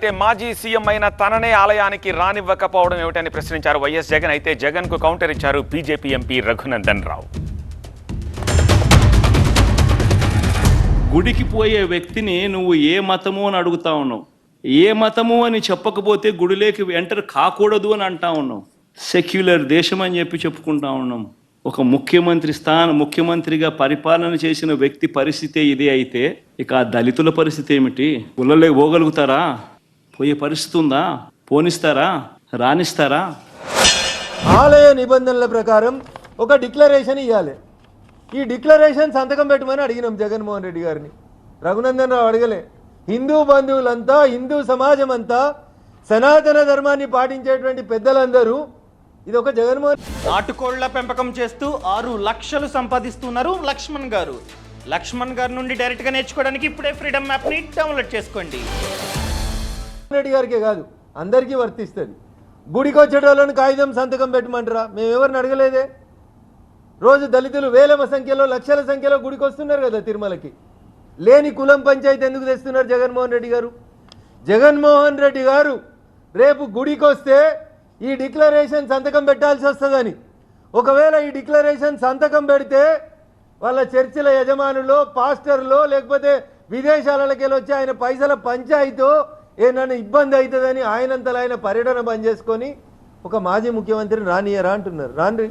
అయితే మాజీ సీఎం అయిన తననే ఆలయానికి రానివ్వకపోవడం ఏమిటని ప్రశ్నించారు వైఎస్ జగన్. అయితే జగన్కు కౌంటర్ ఇచ్చారు బీజేపీ ఎంపీ రఘునందన్ రావు. గుడికి పోయే వ్యక్తిని నువ్వు ఏ మతము అని అడుగుతా ఉన్నావు? ఏ మతము అని చెప్పకపోతే గుడిలోకి ఎంటర్ కాకూడదు అని అంటా ఉన్నావు? సెక్యులర్ దేశం అని చెప్పి చెప్పుకుంటా ఉన్నాం. ఒక ముఖ్యమంత్రి స్థానం ముఖ్యమంత్రిగా పరిపాలన చేసిన వ్యక్తి పరిస్థితే ఇది అయితే. ఇక ఆ దళితుల పరిస్థితి ఏమిటి? గుళ్ళలోకి పోగలుగుతారా? పోయే పరిస్థితి ఉందా? పోనిస్తారా? రానిస్తారా? ఆలయ నిబంధనల ప్రకారం ఒక డిక్లరేషన్ ఇవ్వాలి ఈ డిక్లరేషన్ సంతకం పెట్టమని అడిగినాం జగన్మోహన్ రెడ్డి గారిని. రఘునందన్ రావు అడగలే. హిందూ బంధువులంతా హిందూ సమాజం అంతా సనాతన ధర్మాన్ని పాటించేటువంటి పెద్దలందరూ ఇది ఒక జగన్మోహన్ నాటుకోళ్ళ పెంపకం చేస్తూ ఆరు లక్షలు సంపాదిస్తున్నారు లక్ష్మణ్ గారు. లక్ష్మణ్ గారి నుండి డైరెక్ట్గా నేర్చుకోవడానికి ఇప్పుడే ఫ్రీడమ్ యాప్ని డౌన్లోడ్ చేసుకోండి. రెడ్డి గారికే కాదు అందరికీ వర్తిస్తుంది. గుడికి వచ్చేటోళ్ళని కాగితం సంతకం పెట్టమంటారా? మేము ఎవరిని అడగలేదే? రోజు దళితులు వేల సంఖ్యలో లక్షల సంఖ్యలో గుడికి వస్తున్నారు కదా తిరుమలకి. లేని కులం పంచాయతీ ఎందుకు తెస్తున్నారు జగన్మోహన్ రెడ్డి గారు? జగన్మోహన్ రెడ్డి గారు రేపు గుడికి వస్తే ఈ డిక్లరేషన్ సంతకం పెట్టాల్సి వస్తుందని. ఒకవేళ ఈ డిక్లరేషన్ సంతకం పెడితే వాళ్ళ చర్చిల యజమానులో పాస్టర్లో లేకపోతే విదేశాలకెళ్ళి వచ్చి ఆయన పైసల పంచాయతీ ఏ నన్ను ఇబ్బంది అవుతుందని ఆయనంతలో ఆయన పర్యటన బంద్ చేసుకొని ఒక మాజీ ముఖ్యమంత్రిని రానియరా అంటున్నారు. రాని